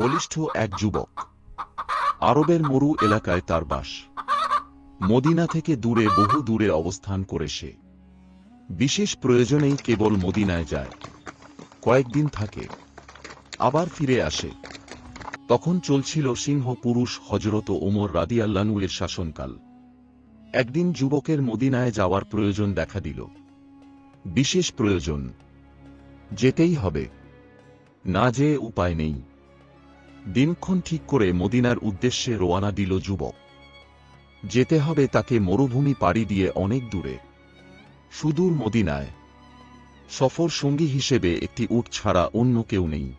বলিষ্ঠ এক যুবক। আরবের মরু এলাকায় তার বাস। মদিনা থেকে দূরে, বহু দূরে অবস্থান করে সে। বিশেষ প্রয়োজনেই কেবল মদিনায় যায়। কয়েকদিন থাকে। আবার ফিরে আসে। তখন চলছিল সিংহ পুরুষ হজরত ওমর রাদিয়াল্লানু এর শাসনকাল। একদিন যুবকের মদিনায় যাওয়ার প্রয়োজন দেখা দিল। বিশেষ প্রয়োজন। যেতেই হবে। না যে উপায় নেই। দিনক্ষণ ঠিক করে মদিনার উদ্দেশ্যে রোয়ানা দিল যুবক। যেতে হবে তাকে মরুভূমি পাড়ি দিয়ে অনেক দূরে। সুদূর মদিনায়। সফর সঙ্গী হিসেবে একটি উট ছাড়া অন্য কেউ নেই।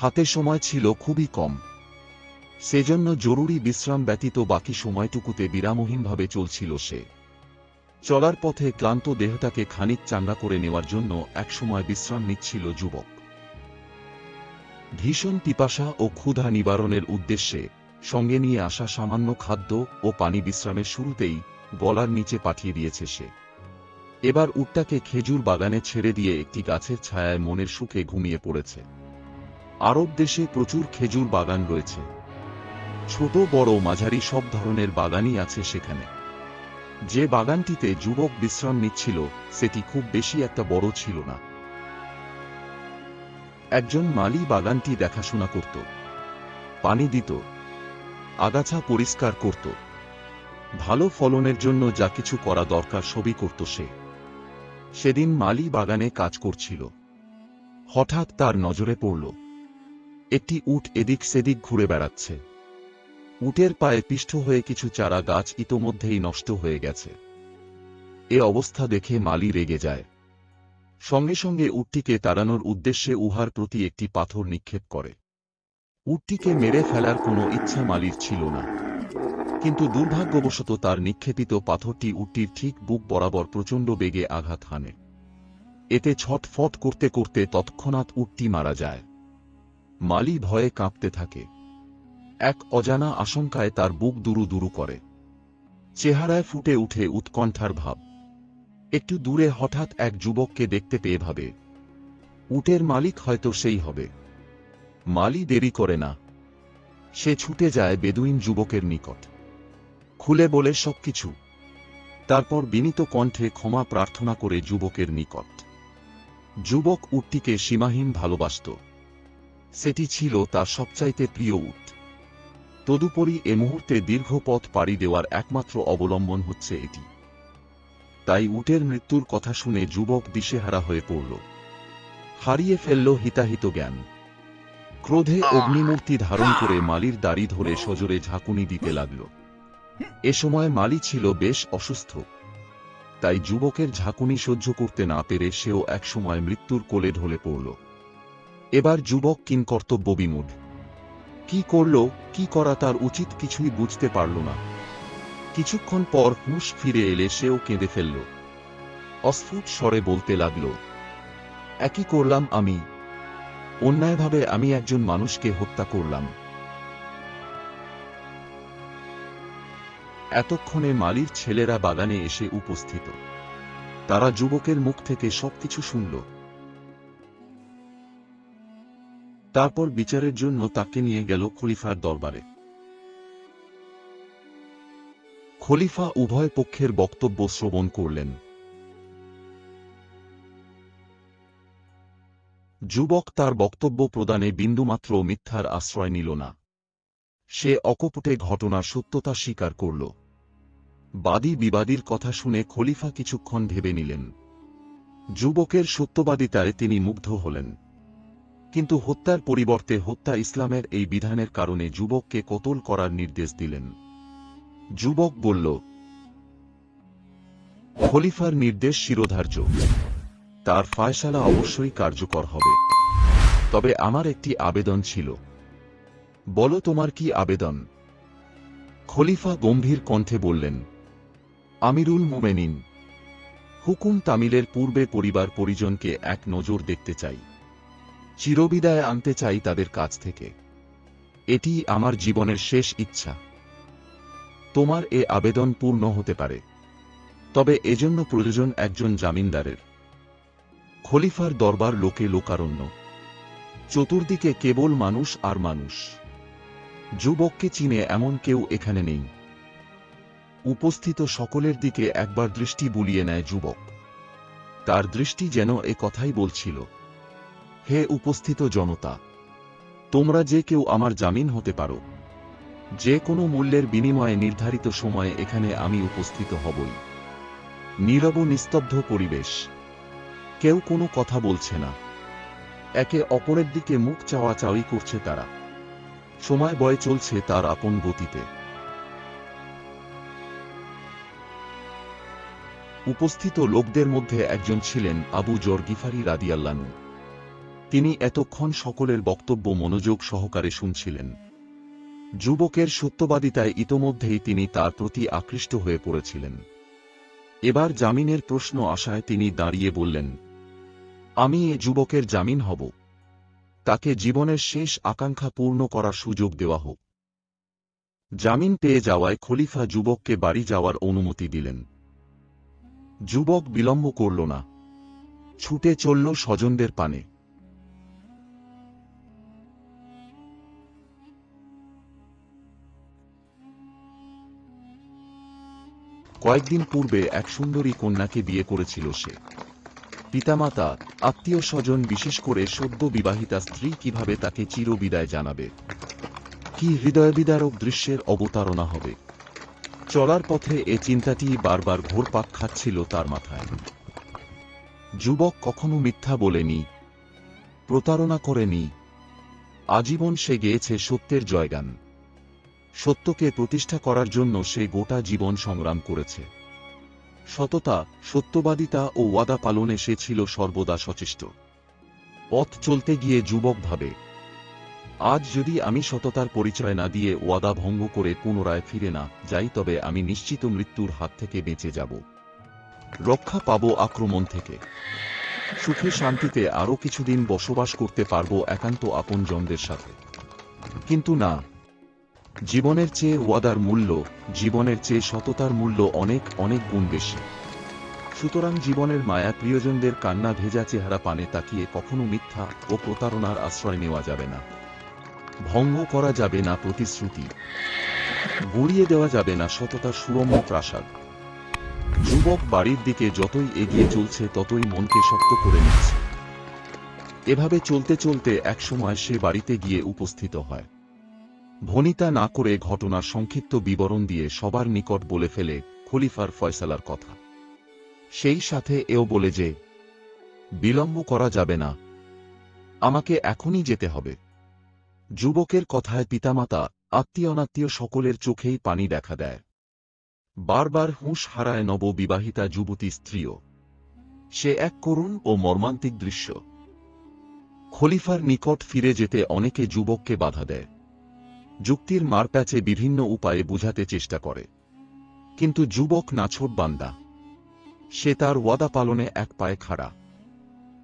হাতে সময় ছিল খুবই কম। সেজন্য জরুরি বিশ্রাম ব্যতীত বাকি সময়টুকুতে বিরামহীনভাবে চলছিল সে। চলার পথে ক্লান্ত দেহটাকে খানিক চাঙ্গা করে নেওয়ার জন্য একসময় বিশ্রাম নিচ্ছিল যুবক। ভীষণ পিপাসা ও ক্ষুধা নিবারণের উদ্দেশ্যে সঙ্গে নিয়ে আসা সামান্য খাদ্য ও পানি বিশ্রামের শুরুতেই গলার নিচে পাঠিয়ে দিয়েছে সে। এবার উটটাকে খেজুর বাগানে ছেড়ে দিয়ে একটি গাছের ছায়ায় মনের সুখে ঘুমিয়ে পড়েছে। আরব দেশে প্রচুর খেজুর বাগান রয়েছে। ছোট, বড়, মাঝারি সব ধরনের বাগানই আছে সেখানে। যে বাগানটিতে যুবক বিশ্রাম নিচ্ছিল, সেটি খুব বেশি একটা বড় ছিল না। একজন মালি বাগানটি দেখাশোনা করত। পানি দিত, আগাছা পরিষ্কার করত। ভালো ফলনের জন্য যা কিছু করা দরকার সবই করত সে। সেদিন মালি বাগানে কাজ করছিল। হঠাৎ তার নজরে পড়ল, একটি উট এদিক সেদিক ঘুরে বেড়াচ্ছে। উটের পায়ে পিষ্ট হয়ে কিছু চারা গাছ ইতোমধ্যেই নষ্ট হয়ে গেছে। এ অবস্থা দেখে মালি রেগে যায়। সঙ্গে সঙ্গে উটটিকে তাড়ানোর উদ্দেশ্যে উহার প্রতি একটি পাথর নিক্ষেপ করে। উটটিকে মেরে ফেলার কোনো ইচ্ছা মালির ছিল না। কিন্তু দুর্ভাগ্যবশত তার নিক্ষেপিত পাথরটি উটটির ঠিক বুক বরাবর প্রচণ্ড বেগে আঘাত হানে। এতে ছটফট করতে করতে তৎক্ষণাৎ উটটি মারা যায়। মালি ভয়ে কাঁপতে থাকে। এক অজানা আশঙ্কায় তার বুক দুরু দুরু করে। চেহারায় ফুটে উঠে উৎকণ্ঠার ভাব। একটু দূরে হঠাৎ এক যুবককে দেখতে পেয়ে ভাবে। উটের মালিক হয়তো সেই হবে। মালি দেরি করে না। সে ছুটে যায় বেদুইন যুবকের নিকট। খুলে বলে সবকিছু। তারপর বিনীত কণ্ঠে ক্ষমা প্রার্থনা করে যুবকের নিকট। যুবক উটটিকে সীমাহীন ভালোবাসত। সেটি ছিল তার সবচাইতে প্রিয় উট। তদুপরি এ মুহূর্তে দীর্ঘ পথ পাড়ি দেওয়ার একমাত্র অবলম্বন হচ্ছে এটি। তাই উটের মৃত্যুর কথা শুনে যুবক দিশেহারা হয়ে পড়ল। হারিয়ে ফেলল হিতাহিত জ্ঞান। ক্রোধে অগ্নিমূর্তি ধারণ করে মালির দাড়ি ধরে সজোরে ঝাঁকুনি দিতে লাগল। এ সময় মালি ছিল বেশ অসুস্থ। তাই যুবকের ঝাঁকুনি সহ্য করতে না পেরে সেও একসময় মৃত্যুর কোলে ঢলে পড়ল। এবার যুবক কিন কর্তব্য বিমূঢ়। কি করল কি করা তার উচিত কিছুই বুঝতে পারল না। কিছুক্ষণ পর হুশ ফিরে এলে সেও কেঁদে ফেলল। অস্ফুট স্বরে বলতে লাগল, একই করলাম আমি। অন্যায়ভাবে আমি একজন মানুষকে হত্যা করলাম। এতক্ষণে মালির ছেলেরা বাগানে এসে উপস্থিত। তারা যুবকের মুখ থেকে সবকিছু শুনল। তারপর বিচারের জন্য তাকে নিয়ে গেল খলিফার দরবারে। খলিফা উভয় পক্ষের বক্তব্য শ্রবণ করলেন। যুবক তার বক্তব্য প্রদানে বিন্দুমাত্র মিথ্যার আশ্রয় নিল না। সে অকপটে ঘটনার সত্যতা স্বীকার করল। বাদী বিবাদীর কথা শুনে খলিফা কিছুক্ষণ ভেবে নিলেন। যুবকের সত্যবাদিতায় তিনি মুগ্ধ হলেন। কিন্তু হত্যার পরিবর্তে হত্যা ইসলামের এই বিধানের কারণে যুবককে কতল করার নির্দেশ দিলেন। যুবক বলল, খলিফার নির্দেশ শিরোধার্য। তার ফায়সালা অবশ্যই কার্যকর হবে। তবে আমার একটি আবেদন ছিল। বলো তোমার কি আবেদন? খলিফা গম্ভীর কণ্ঠে বললেন, আমিরুল মোমেনিন, হুকুম তামিলের পূর্বে পরিবার পরিজনকে এক নজর দেখতে চাই। চিরবিদায় আনতে চাই তাদের কাছ থেকে। এটি আমার জীবনের শেষ ইচ্ছা। তোমার এ আবেদন পূর্ণ হতে পারে। তবে এজন্য প্রয়োজন একজন জামিনদারের। খলিফার দরবার লোকে লোকারণ্য। চতুর্দিকে কেবল মানুষ আর মানুষ। যুবককে চিনে এমন কেউ এখানে নেই। উপস্থিত সকলের দিকে একবার দৃষ্টি বুলিয়ে নেয় যুবক। তার দৃষ্টি যেন এ কথাই বলছিল, হে উপস্থিত জনতা, তোমরা যে কেউ আমার জামিন হতে পারো যে কোনো মূল্যের বিনিময়ে নির্ধারিত সময়ে এখানে আমি উপস্থিত হবই। নীরব নিস্তব্ধ পরিবেশ। কেউ কোনো কথা বলছে না। একে অপরের দিকে মুখ চাওয়াচাওয়ি করছে তারা। সময় বয়ে চলছে তার আপন গতিতে। উপস্থিত লোকদের মধ্যে একজন ছিলেন আবু জর্গিফারি রাদিয়াল্লানু তিনি এতক্ষণ সকলের বক্তব্য মনোযোগ সহকারে শুনছিলেন। যুবকের সত্যবাদিতায় ইতোমধ্যেই তিনি তার প্রতি আকৃষ্ট হয়ে পড়েছিলেন। এবার জামিনের প্রশ্ন আসায় তিনি দাঁড়িয়ে বললেন, আমি এ যুবকের জামিন হব। তাকে জীবনের শেষ আকাঙ্ক্ষা পূর্ণ করার সুযোগ দেওয়া হোক। জামিন পেয়ে যাওয়ায় খলিফা যুবককে বাড়ি যাওয়ার অনুমতি দিলেন। যুবক বিলম্ব করল না। ছুটে চলল স্বজনদের পানে। কয়েকদিন পূর্বে এক সুন্দরী কন্যাকে বিয়ে করেছিল সে। পিতামাতা, আত্মীয় স্বজন বিশেষ করে সদ্য বিবাহিতা স্ত্রী কীভাবে তাকে চিরবিদায় জানাবে? কি হৃদয়বিদারক দৃশ্যের অবতারণা হবে? চলার পথে এ চিন্তাটি বারবার ঘোরপাক খাচ্ছিল তার মাথায়। যুবক কখনো মিথ্যা বলেনি, প্রতারণা করেনি, আজীবন সে গেয়েছে সত্যের জয়গান। সত্যকে প্রতিষ্ঠা করার জন্য সে গোটা জীবন সংগ্রাম করেছে। সততা, সত্যবাদিতা ও ওয়াদা পালনে সে ছিল সর্বদা সচেষ্ট। পথ চলতে গিয়ে যুবক ভাবে, আজ যদি আমি সততার পরিচয় না দিয়ে ওয়াদা ভঙ্গ করে পুনরায় ফিরে না যাই, তবে আমি নিশ্চিত মৃত্যুর হাত থেকে বেঁচে যাব। রক্ষা পাব আক্রমণ থেকে। সুখে শান্তিতে আরও কিছুদিন বসবাস করতে পারব একান্ত আপনজনদের সাথে। কিন্তু না জীবনের চেয়ে ওয়াদার মূল্য, জীবনের চেয়ে সততার মূল্য অনেক অনেক গুণ বেশি। সুতরাং জীবনের মায়া প্রিয়জনদের কান্না ভেজা চেহারা পানে তাকিয়ে কখনো মিথ্যা ও প্রতারণার আশ্রয় নেওয়া যাবে না। ভঙ্গ করা যাবে না প্রতিশ্রুতি। গুড়িয়ে দেওয়া যাবে না সততার সুরম্য প্রাসাদ। যুবক বাড়ির দিকে যতই এগিয়ে চলছে ততই মনকে শক্ত করে নিচ্ছে। এভাবে চলতে চলতে একসময় সে বাড়িতে গিয়ে উপস্থিত হয়। ভনিতা না করে ঘটনার সংক্ষিপ্ত বিবরণ দিয়ে সবার নিকট বলে ফেলে খলিফার ফয়সালার কথা। সেই সাথে এও বলে যে, বিলম্ব করা যাবে না। আমাকে এখনই যেতে হবে যুবকের কথায় পিতামাতা আত্মীয় অনাত্মীয় সকলের চোখেই পানি দেখা দেয়। বারবার হুঁশ হারায় নববিবাহিতা যুবতী স্ত্রীও। সে এক করুণ ও মর্মান্তিক দৃশ্য। খলিফার নিকট ফিরে যেতে অনেকে যুবককে বাধা দেয়। যুক্তির মারপ্যাচে বিভিন্ন উপায়ে বুঝাতে চেষ্টা করে। কিন্তু যুবক নাছোট বান্দা। সে তার ওয়াদা পালনে এক পায়ে খাড়া।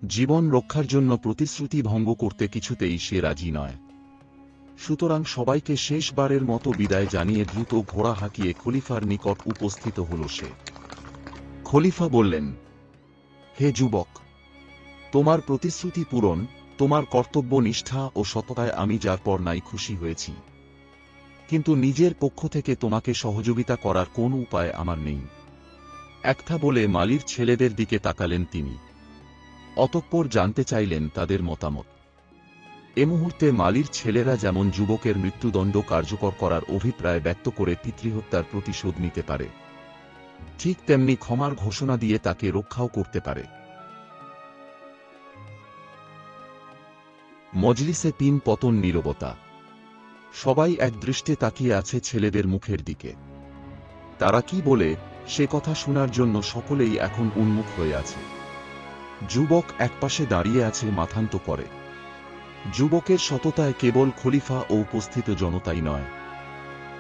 জীবন রক্ষার জন্য প্রতিশ্রুতি ভঙ্গ করতে কিছুতেই সে রাজি নয়। সুতরাং সবাইকে শেষবারের মতো বিদায় জানিয়ে দ্রুত ঘোড়া হাঁকিয়ে খলিফার নিকট উপস্থিত হল সে। খলিফা বললেন, হে যুবক, তোমার প্রতিশ্রুতি পূরণ, তোমার কর্তব্য নিষ্ঠা ও সততায় আমি যার পর নাই খুশি হয়েছি। কিন্তু নিজের পক্ষ থেকে তোমাকে সহযোগিতা করার কোন উপায় আমার নেই। একথা বলে মালির ছেলেদের দিকে তাকালেন তিনি। অতঃপর জানতে চাইলেন তাদের মতামত। এ মুহূর্তে মালির ছেলেরা যেমন যুবকের মৃত্যুদণ্ড কার্যকর করার অভিপ্রায় ব্যক্ত করে পিতৃহত্যার প্রতিশোধ নিতে পারে, ঠিক তেমনি ক্ষমার ঘোষণা দিয়ে তাকে রক্ষাও করতে পারে। মজলিসে তিন পতন নীরবতা। সবাই এক দৃষ্টে তাকিয়ে আছে ছেলেদের মুখের দিকে। তারা কি বলে, সে কথা শোনার জন্য সকলেই এখন উন্মুখ হয়ে আছে। যুবক একপাশে দাঁড়িয়ে আছে মাথান্ত করে। যুবকের সততায় কেবল খলিফা ও উপস্থিত জনতাই নয়।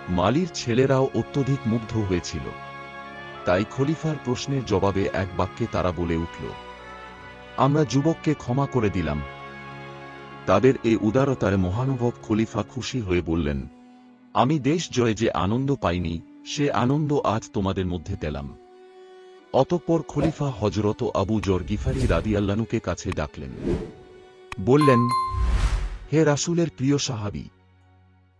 মালির ছেলেরাও অত্যধিক মুগ্ধ হয়েছিল। তাই খলিফার প্রশ্নের জবাবে এক বাক্যে তারা বলে উঠল, আমরা যুবককে ক্ষমা করে দিলাম তাদের এই উদারতায় মহানুভব খলিফা খুশি হয়ে বললেন, আমি দেশ জয়ে যে আনন্দ পাইনি, সে আনন্দ আজ তোমাদের মধ্যে পেলাম। অতঃপর খলিফা হজরত আবু জর গিফারি রাদিয়াল্লানুকে কাছে ডাকলেন। বললেন, হে রাসুলের প্রিয় সাহাবী,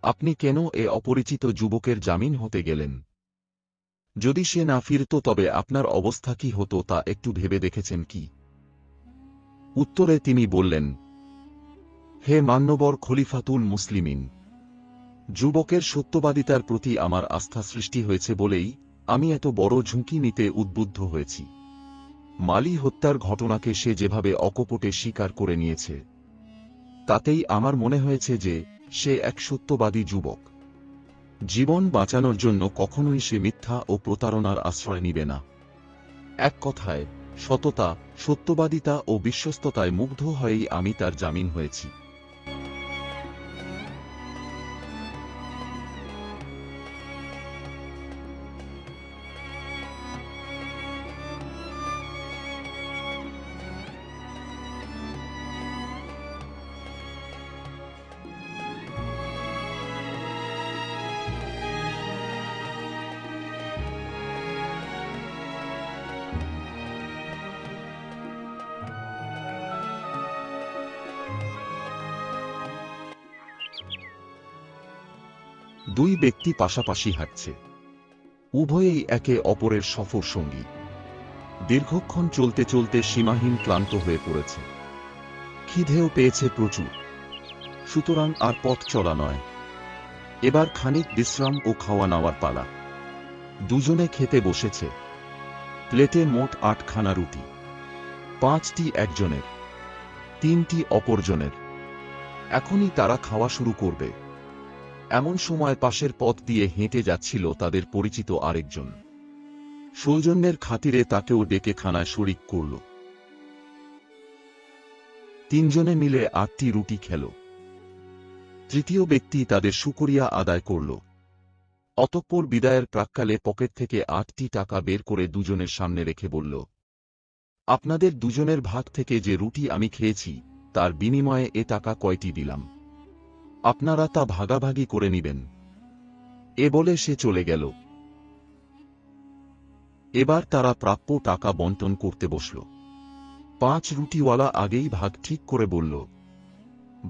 আপনি কেন এ অপরিচিত যুবকের জামিন হতে গেলেন? যদি সে না ফিরত, তবে আপনার অবস্থা কি হতো তা একটু ভেবে দেখেছেন কি? উত্তরে তিনি বললেন হে মান্যবর খলিফাতুল মুসলিমিন! যুবকের সত্যবাদিতার প্রতি আমার আস্থা সৃষ্টি হয়েছে বলেই আমি এত বড় ঝুঁকি নিতে উদ্বুদ্ধ হয়েছি। মালি হত্যার ঘটনাকে সে যেভাবে অকপটে স্বীকার করে নিয়েছে, তাতেই আমার মনে হয়েছে যে সে এক সত্যবাদী যুবক। জীবন বাঁচানোর জন্য কখনোই সে মিথ্যা ও প্রতারণার আশ্রয় নিবে না। এক কথায়, সততা, সত্যবাদিতা ও বিশ্বস্ততায় মুগ্ধ হয়েই আমি তার জামিন হয়েছি। দুই ব্যক্তি পাশাপাশি হাঁটছে। উভয়েই একে অপরের সফর সঙ্গী। দীর্ঘক্ষণ চলতে চলতে সীমাহীন ক্লান্ত হয়ে পড়েছে। খিদেও পেয়েছে প্রচুর। সুতরাং আর পথ চলা নয়। এবার খানিক বিশ্রাম ও খাওয়া নাওয়ার পালা। দুজনে খেতে বসেছে। প্লেটে মোট আটখানা রুটি। পাঁচটি একজনের। তিনটি অপরজনের। এখনই তারা খাওয়া শুরু করবে। এমন সময় পাশের পথ দিয়ে হেঁটে যাচ্ছিল তাদের পরিচিত আরেকজন। সৌজন্যের খাতিরে তাকেও ডেকে খানায় শরিক করল। তিনজনে মিলে আটটি রুটি খেল। তৃতীয় ব্যক্তি তাদের সুকরিয়া আদায় করল। অতঃপর বিদায়ের প্রাক্কালে পকেট থেকে আটটি টাকা বের করে দুজনের সামনে রেখে বলল, আপনাদের দুজনের ভাগ থেকে যে রুটি আমি খেয়েছি, তার বিনিময়ে এ টাকা কয়টি দিলাম? আপনারা তা ভাগাভাগি করে নিবেন। এ বলে সে চলে গেল। এবার তারা প্রাপ্য টাকা বন্টন করতে বসল। পাঁচ রুটিওয়ালা আগেই ভাগ ঠিক করে বলল,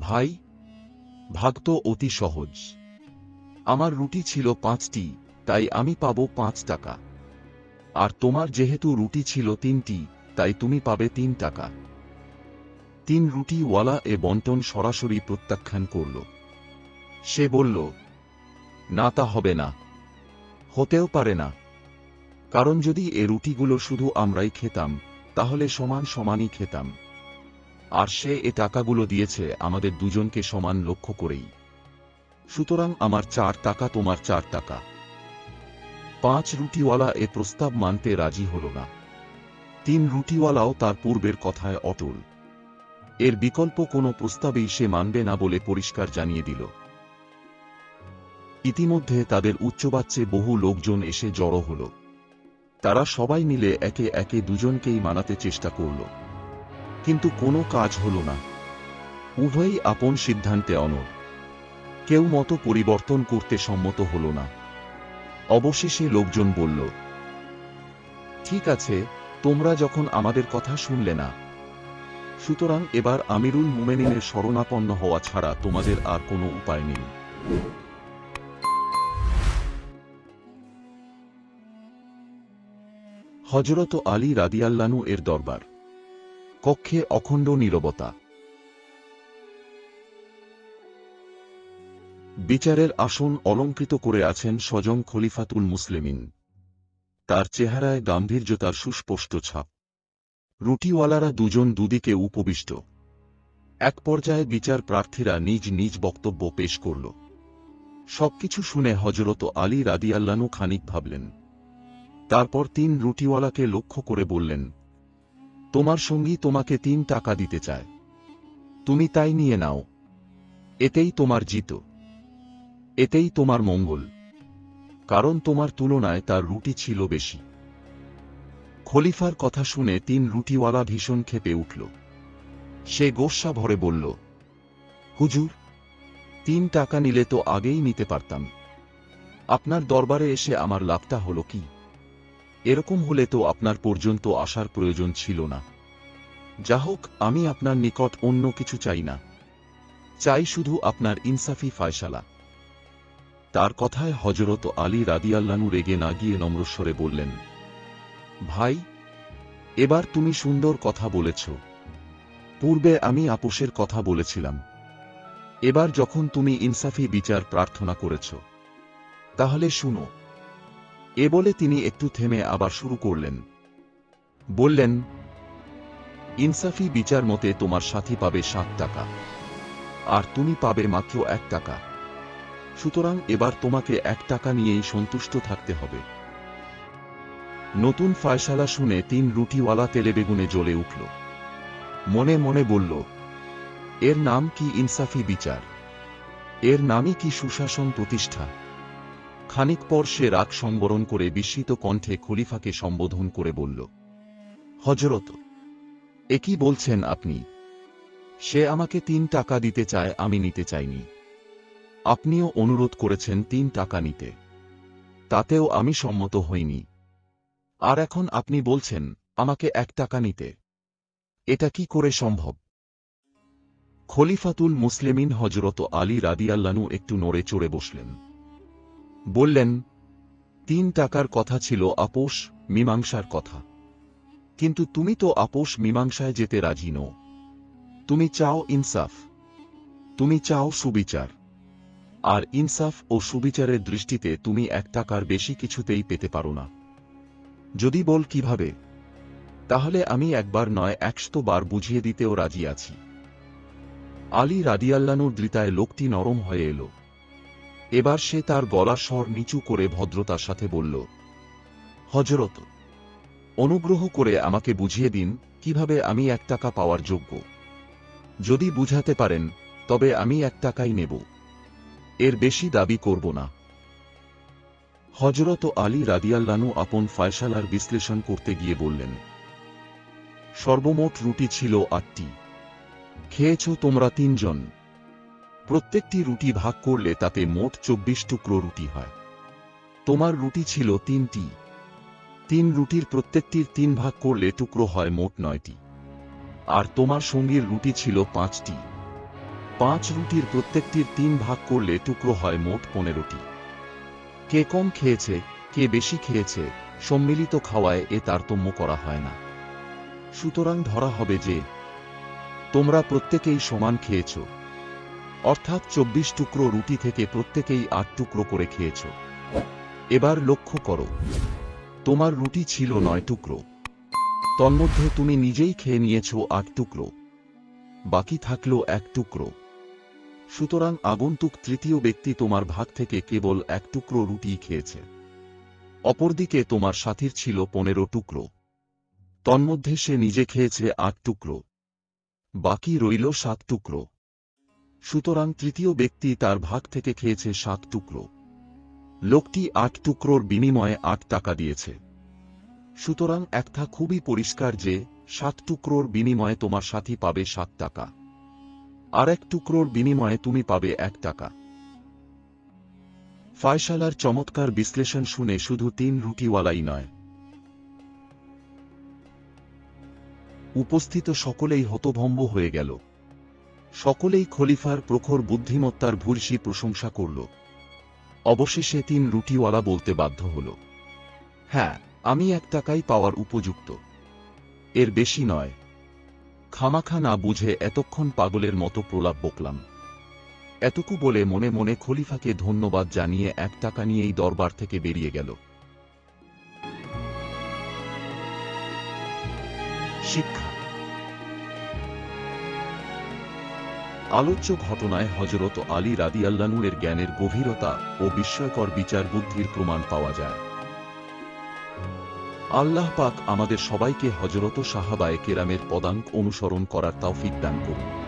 ভাই, ভাগ তো অতি সহজ। আমার রুটি ছিল পাঁচটি, তাই আমি পাব পাঁচ টাকা। আর তোমার যেহেতু রুটি ছিল তিনটি, তাই তুমি পাবে তিন টাকা। তিন রুটিওয়ালা এ বন্টন সরাসরি প্রত্যাখ্যান করল। সে বলল, না তা হবে না। হতেও পারে না। কারণ যদি এ রুটিগুলো শুধু আমরাই খেতাম, তাহলে সমান সমানই খেতাম। আর সে এ টাকাগুলো দিয়েছে আমাদের দুজনকে সমান লক্ষ্য করেই। সুতরাং আমার চার টাকা তোমার চার টাকা। পাঁচ রুটিওয়ালা এ প্রস্তাব মানতে রাজি হল না। তিন রুটিওয়ালাও তার পূর্বের কথায় অটল। এর বিকল্প কোনো প্রস্তাবেই সে মানবে না বলে পরিষ্কার জানিয়ে দিল। ইতিমধ্যে তাদের উচ্চবাচ্যে বহু লোকজন এসে জড়ো হল। তারা সবাই মিলে একে একে দুজনকেই মানাতে চেষ্টা করল। কিন্তু কোনো কাজ হল না। উভয়ই আপন সিদ্ধান্তে অনর কেউ মতো পরিবর্তন করতে সম্মত হল না। অবশেষে লোকজন বলল, ঠিক আছে, তোমরা যখন আমাদের কথা শুনলে না, সুতরাং এবার আমিরুল মুমেনিনের শরণাপন্ন হওয়া ছাড়া তোমাদের আর কোনো উপায় নেই। হজরত আলী রাদিয়াল্লানু এর দরবার। কক্ষে অখণ্ড নীরবতা। বিচারের আসন অলঙ্কৃত করে আছেন স্বজং খলিফাতুল মুসলিমিন। তার চেহারায় গাম্ভীর্যতার সুস্পষ্ট ছাপ। রুটিওয়ালারা দুজন দুদিকে উপবিষ্ট। এক পর্যায়ে বিচার প্রার্থীরা নিজ নিজ বক্তব্য পেশ করল। সবকিছু শুনে হজরত আলী রাদিয়াল্লানু খানিক ভাবলেন। তারপর তিন রুটিওয়ালাকে লক্ষ্য করে বললেন, তোমার সঙ্গী তোমাকে তিন টাকা দিতে চায়। তুমি তাই নিয়ে নাও। এতেই তোমার জিত। এতেই তোমার মঙ্গল। কারণ তোমার তুলনায় তার রুটি ছিল বেশি। খলিফার কথা শুনে তিন রুটিওয়ালা ভীষণ ক্ষেপে উঠল। সে গোসা ভরে বলল, হুজুর, তিন টাকা নিলে তো আগেই নিতে পারতাম। আপনার দরবারে এসে আমার লাভটা হলো কি? এরকম হলে তো আপনার পর্যন্ত আসার প্রয়োজন ছিল না। যা হোক, আমি আপনার নিকট অন্য কিছু চাই না। চাই শুধু আপনার ইনসাফি ফায়সালা। তার কথায় হজরত আলী রাদিয়াল্লানু রেগে না গিয়ে নম্রস্বরে বললেন, ভাই, এবার তুমি সুন্দর কথা বলেছ। পূর্বে আমি আপোষের কথা বলেছিলাম। এবার যখন তুমি ইনসাফি বিচার প্রার্থনা করেছ, তাহলে শুনো এ বলে তিনি একটু থেমে আবার শুরু করলেন। বললেন, ইনসাফি বিচার মতে তোমার সাথী পাবে সাত টাকা, আর তুমি পাবে মাত্র এক টাকা। সুতরাং এবার তোমাকে এক টাকা নিয়েই সন্তুষ্ট থাকতে হবে। নতুন ফায়সালা শুনে তিন রুটিওয়ালা তেলে বেগুনে জ্বলে উঠল। মনে মনে বলল, এর নাম কি ইনসাফি বিচার? এর নামই কি সুশাসন প্রতিষ্ঠা? খানিক পর সে রাগ সংবরণ করে বিস্মিত কণ্ঠে খলিফাকে সম্বোধন করে বলল হজরত এ কি বলছেন আপনি? সে আমাকে তিন টাকা দিতে চায়, আমি নিতে চাইনি। আপনিও অনুরোধ করেছেন তিন টাকা নিতে। তাতেও আমি সম্মত হইনি। আর এখন আপনি বলছেন, আমাকে এক টাকা নিতে। এটা কি করে সম্ভব? খলিফাতুল মুসলিমিন হজরত আলী রাদিয়াল্লানু একটু নড়ে চড়ে বসলেন। বললেন, তিন টাকার কথা ছিল আপোষ মীমাংসার কথা। কিন্তু তুমি তো আপোষ মীমাংসায় যেতে রাজি নও। তুমি চাও ইনসাফ। তুমি চাও সুবিচার। আর ইনসাফ ও সুবিচারের দৃষ্টিতে তুমি এক টাকার বেশি কিছুতেই পেতে পারো না। যদি বল কীভাবে? তাহলে আমি একবার নয় একশত বার বুঝিয়ে দিতেও রাজি আছি। আলী রাদিয়াল্লানুর দৃতায় লোকটি নরম হয়ে এলো। এবার সে তার গলার স্বর নিচু করে ভদ্রতার সাথে বলল হজরত অনুগ্রহ করে আমাকে বুঝিয়ে দিন কীভাবে আমি এক টাকা পাওয়ার যোগ্য। যদি বুঝাতে পারেন, তবে আমি এক টাকাই নেব। এর বেশি দাবি করব না। হজরত আলী রাদিয়াল্লানু আপন ফায়সালার বিশ্লেষণ করতে গিয়ে বললেন, সর্বমোট রুটি ছিল আটটি। খেয়েছ তোমরা তিনজন। প্রত্যেকটি রুটি ভাগ করলে তাতে মোট চব্বিশ টুকরো রুটি হয়। তোমার রুটি ছিল তিনটি। তিন রুটির প্রত্যেকটির তিন ভাগ করলে টুকরো হয় মোট নয়টি। আর তোমার সঙ্গীর রুটি ছিল পাঁচটি। পাঁচ রুটির প্রত্যেকটির তিন ভাগ করলে টুকরো হয় মোট পনেরোটি। কে কম খেয়েছে, কে বেশি খেয়েছে, সম্মিলিত খাওয়ায় এ তারতম্য করা হয় না। সুতরাং ধরা হবে যে, তোমরা প্রত্যেকেই সমান খেয়েছ। অর্থাৎ চব্বিশ টুকরো রুটি থেকে প্রত্যেকেই আট টুকরো করে খেয়েছ। এবার লক্ষ্য করো, তোমার রুটি ছিল নয় টুকরো। তন্মধ্যে তুমি নিজেই খেয়ে নিয়েছ আট টুকরো। বাকি থাকল এক টুকরো। সুতরাং আগন্তুক তৃতীয় ব্যক্তি তোমার ভাগ থেকে কেবল এক টুকরো রুটি খেয়েছে। অপরদিকে তোমার সাথীর ছিল পনেরো টুকরো। তন্মধ্যে সে নিজে খেয়েছে আট টুকরো। বাকি রইল সাত টুকরো। সুতরাং তৃতীয় ব্যক্তি তার ভাগ থেকে খেয়েছে সাত টুকরো। লোকটি আট টুকরোর বিনিময়ে আট টাকা দিয়েছে। সুতরাং একটা খুবই পরিষ্কার যে, সাত টুকরোর বিনিময়ে তোমার সাথী পাবে সাত টাকা। আর এক টুকরোর বিনিময়ে তুমি পাবে এক টাকা। ফায়সালার চমৎকার বিশ্লেষণ শুনে শুধু তিন রুটিওয়ালাই নয়। উপস্থিত সকলেই হতভম্ব হয়ে গেল। সকলেই খলিফার প্রখর বুদ্ধিমত্তার ভূর্ষি প্রশংসা করল। অবশেষে তিন রুটিওয়ালা বলতে বাধ্য হল হ্যাঁ আমি এক টাকাই পাওয়ার উপযুক্ত। এর বেশি নয়। খামাখা না বুঝে এতক্ষণ পাগলের মতো প্রলাপ বকলাম। এতকু বলে মনে মনে খলিফাকে ধন্যবাদ জানিয়ে এক টাকা নিয়েই দরবার থেকে বেরিয়ে গেল। আলোচ্য ঘটনায় হজরত আলী রাদি আল্লানুরের জ্ঞানের গভীরতা ও বিস্ময়কর বিচার বুদ্ধির প্রমাণ পাওয়া যায়। আল্লাহ পাক আমাদের সবাইকে হজরত সাহাবায় কেরামের পদাঙ্ক অনুসরণ করার তাও দান করুন।